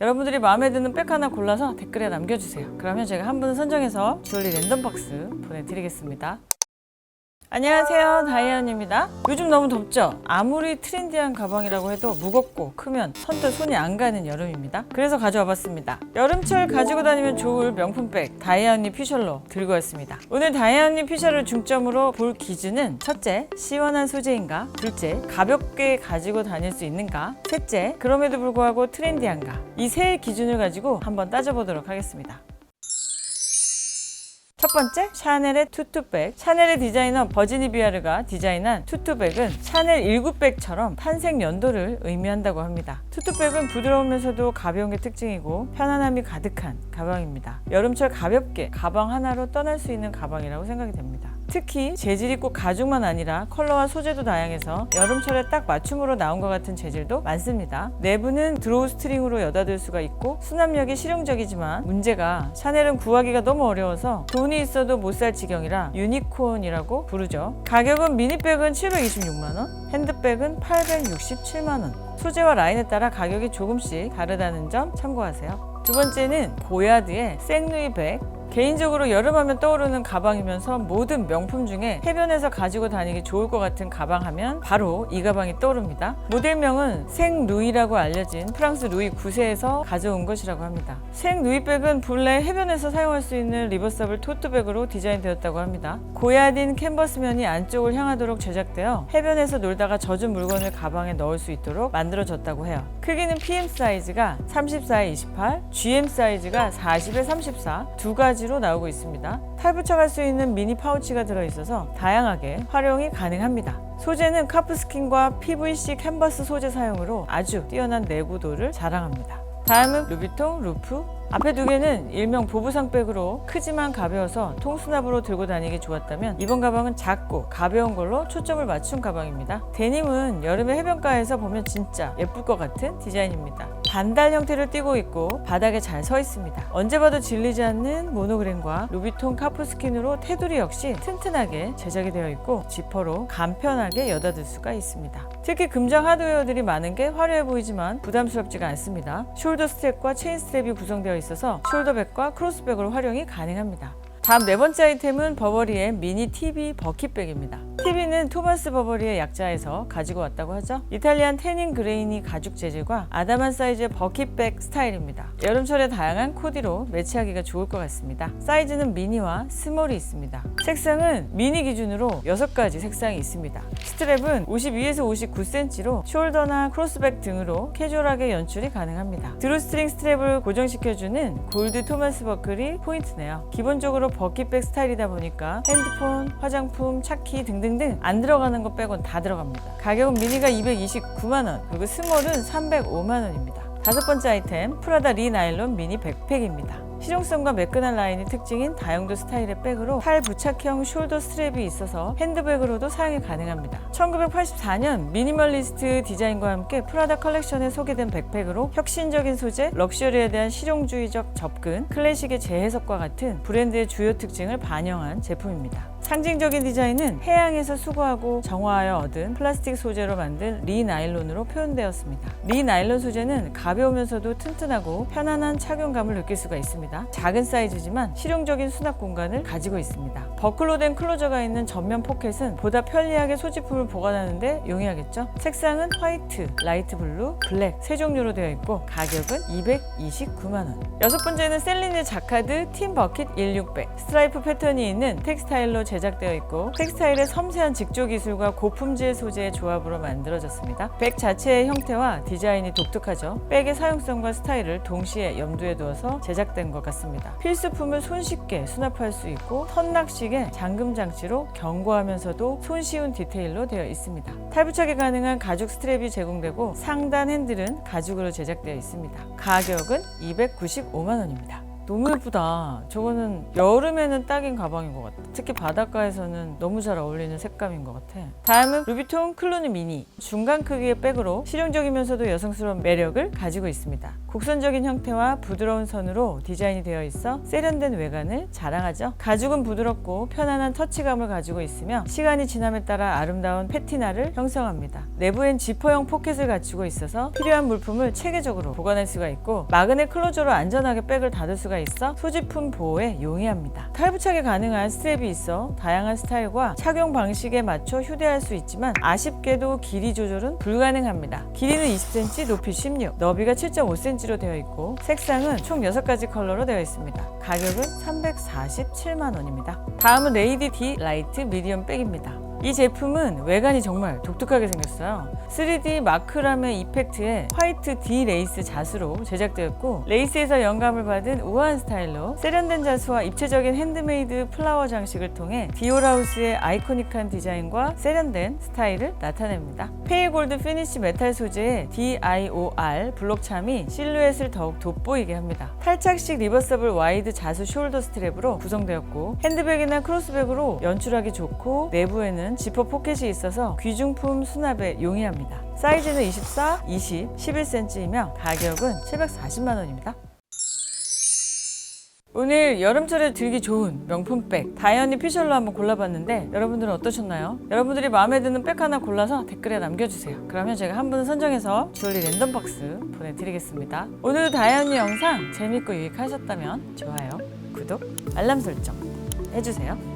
여러분들이 마음에 드는 백 하나 골라서 댓글에 남겨주세요. 그러면 제가 한 분 선정해서 주얼리 랜덤 박스 보내드리겠습니다. 안녕하세요. 다이언입니다. 요즘 너무 덥죠? 아무리 트렌디한 가방이라고 해도 무겁고 크면 선뜻 손이 안 가는 여름입니다. 그래서 가져와 봤습니다. 여름철 가지고 다니면 좋을 명품백 다이언니 피셜로 들고 왔습니다. 오늘 다이언니 피셜을 중점으로 볼 기준은 첫째 시원한 소재인가? 둘째 가볍게 가지고 다닐 수 있는가? 셋째 그럼에도 불구하고 트렌디한가? 이 세 기준을 가지고 한번 따져보도록 하겠습니다. 첫 번째, 샤넬의 투투백. 샤넬의 디자이너 버지니 비아르가 디자인한 투투백은 샤넬 19백처럼 탄생 연도를 의미한다고 합니다. 투투백은 부드러우면서도 가벼운 게 특징이고 편안함이 가득한 가방입니다. 여름철 가볍게 가방 하나로 떠날 수 있는 가방이라고 생각이 됩니다. 특히 재질이 꼭 가죽만 아니라 컬러와 소재도 다양해서 여름철에 딱 맞춤으로 나온 것 같은 재질도 많습니다. 내부는 드로우 스트링으로 여닫을 수가 있고 수납력이 실용적이지만 문제가 샤넬은 구하기가 너무 어려워서 돈이 있어도 못 살 지경이라 유니콘이라고 부르죠. 가격은 미니백은 726만원, 핸드백은 867만원. 소재와 라인에 따라 가격이 조금씩 다르다는 점 참고하세요. 두 번째는 고야드의 생루이백. 개인적으로 여름하면 떠오르는 가방이면서 모든 명품 중에 해변에서 가지고 다니기 좋을 것 같은 가방 하면 바로 이 가방이 떠오릅니다. 모델명은 생 루이라고 알려진 프랑스 루이 9세에서 가져온 것이라고 합니다. 생 루이백은 본래 해변에서 사용할 수 있는 리버서블 토트백으로 디자인되었다고 합니다. 고야딘 캔버스면이 안쪽을 향하도록 제작되어 해변에서 놀다가 젖은 물건을 가방에 넣을 수 있도록 만들어졌다고 해요. 크기는 PM 사이즈가 34에 28, GM 사이즈가 40에 34 두 가지 로 나오고 있습니다. 탈부착할 수 있는 미니 파우치가 들어있어서 다양하게 활용이 가능합니다. 소재는 카프스킨과 PVC 캔버스 소재 사용으로 아주 뛰어난 내구도를 자랑합니다. 다음은 루비통 루프 앞에 두 개는 일명 보부상백으로 크지만 가벼워서 통수납으로 들고 다니기 좋았다면 이번 가방은 작고 가벼운 걸로 초점을 맞춘 가방입니다. 데님은 여름에 해변가에서 보면 진짜 예쁠 것 같은 디자인입니다. 반달 형태를 띠고 있고 바닥에 잘 서 있습니다. 언제 봐도 질리지 않는 모노그램과 루비통 카프스킨으로 테두리 역시 튼튼하게 제작이 되어 있고 지퍼로 간편하게 여닫을 수가 있습니다. 특히 금장 하드웨어들이 많은 게 화려해 보이지만 부담스럽지가 않습니다. 숄더 스트랩과 체인 스트랩이 구성되어 있어서 숄더백과 크로스백으로 활용이 가능합니다. 다음 네 번째 아이템은 버버리의 미니 TV 버킷백입니다. TV는 토마스 버버리의 약자에서 가지고 왔다고 하죠. 이탈리안 태닝 그레이니 가죽 재질과 아담한 사이즈의 버킷백 스타일입니다. 여름철에 다양한 코디로 매치하기가 좋을 것 같습니다. 사이즈는 미니와 스몰이 있습니다. 색상은 미니 기준으로 6가지 색상이 있습니다. 스트랩은 52에서 59cm로 숄더나 크로스백 등으로 캐주얼하게 연출이 가능합니다. 드루스트링 스트랩을 고정시켜주는 골드 토마스 버클이 포인트네요. 기본적으로 버킷백 스타일이다 보니까 핸드폰, 화장품, 차키 등등 등 안 들어가는 것 빼곤 다 들어갑니다. 가격은 미니가 229만원, 그리고 스몰은 305만원입니다. 다섯 번째 아이템, 프라다 리 나일론 미니 백팩입니다. 실용성과 매끈한 라인이 특징인 다용도 스타일의 백으로 팔 부착형 숄더 스트랩이 있어서 핸드백으로도 사용이 가능합니다. 1984년 미니멀리스트 디자인과 함께 프라다 컬렉션에 소개된 백팩으로 혁신적인 소재, 럭셔리에 대한 실용주의적 접근, 클래식의 재해석과 같은 브랜드의 주요 특징을 반영한 제품입니다. 상징적인 디자인은 해양에서 수거하고 정화하여 얻은 플라스틱 소재로 만든 리 나일론으로 표현되었습니다. 리 나일론 소재는 가벼우면서도 튼튼하고 편안한 착용감을 느낄 수가 있습니다. 작은 사이즈지만 실용적인 수납 공간을 가지고 있습니다. 버클로 된 클로저가 있는 전면 포켓은 보다 편리하게 소지품을 보관하는데 용이하겠죠? 색상은 화이트, 라이트 블루, 블랙 세 종류로 되어 있고 가격은 229만원. 여섯 번째는 셀린의 자카드 팀 버킷 168 스트라이프 패턴이 있는 텍스타일로 제 작되어 있고 텍스타일의 섬세한 직조 기술과 고품질 소재의 조합으로 만들어졌습니다. 백 자체의 형태와 디자인이 독특하죠. 백의 사용성과 스타일을 동시에 염두에 두어서 제작된 것 같습니다. 필수품을 손쉽게 수납할 수 있고 턴낙식의 잠금 장치로 견고하면서도 손쉬운 디테일로 되어 있습니다. 탈부착이 가능한 가죽 스트랩이 제공되고 상단 핸들은 가죽으로 제작되어 있습니다. 가격은 295만 원입니다. 너무 예쁘다. 저거는 여름에는 딱인 가방인 것 같아. 특히 바닷가에서는 너무 잘 어울리는 색감인 것 같아. 다음은 루비통 클루니 미니. 중간 크기의 백으로 실용적이면서도 여성스러운 매력을 가지고 있습니다. 곡선적인 형태와 부드러운 선으로 디자인이 되어 있어 세련된 외관을 자랑하죠. 가죽은 부드럽고 편안한 터치감을 가지고 있으며 시간이 지남에 따라 아름다운 패티나를 형성합니다. 내부엔 지퍼형 포켓을 갖추고 있어서 필요한 물품을 체계적으로 보관할 수가 있고 마그넷 클로저로 안전하게 백을 닫을 수가 있어 소지품 보호에 용이합니다. 탈부착이 가능한 스트랩이 있어 다양한 스타일과 착용 방식에 맞춰 휴대할 수 있지만 아쉽게도 길이 조절은 불가능합니다. 길이는 20cm, 높이 16, 너비가 7.5cm로 되어 있고 색상은 총 6가지 컬러로 되어 있습니다. 가격은 347만 원입니다. 다음은 레이디 D 라이트 미디엄 백입니다. 이 제품은 외관이 정말 독특하게 생겼어요. 3D 마크라메 이펙트의 화이트 D 레이스 자수로 제작되었고 레이스에서 영감을 받은 우아한 스타일로 세련된 자수와 입체적인 핸드메이드 플라워 장식을 통해 디올하우스의 아이코닉한 디자인과 세련된 스타일을 나타냅니다. 페일 골드 피니쉬 메탈 소재의 DIOR 블록참이 실루엣을 더욱 돋보이게 합니다. 탈착식 리버서블 와이드 자수 숄더 스트랩으로 구성되었고 핸드백이나 크로스백으로 연출하기 좋고 내부에는 지퍼 포켓이 있어서 귀중품 수납에 용이합니다. 사이즈는 24, 20, 11cm이며 가격은 740만 원입니다. 오늘 여름철에 들기 좋은 명품백 다이언니 피셜로 한번 골라봤는데 여러분들은 어떠셨나요? 여러분들이 마음에 드는 백 하나 골라서 댓글에 남겨주세요. 그러면 제가 한 분 선정해서 주얼리 랜덤 박스 보내드리겠습니다. 오늘도 다이언니 영상 재밌고 유익하셨다면 좋아요, 구독, 알람 설정 해주세요.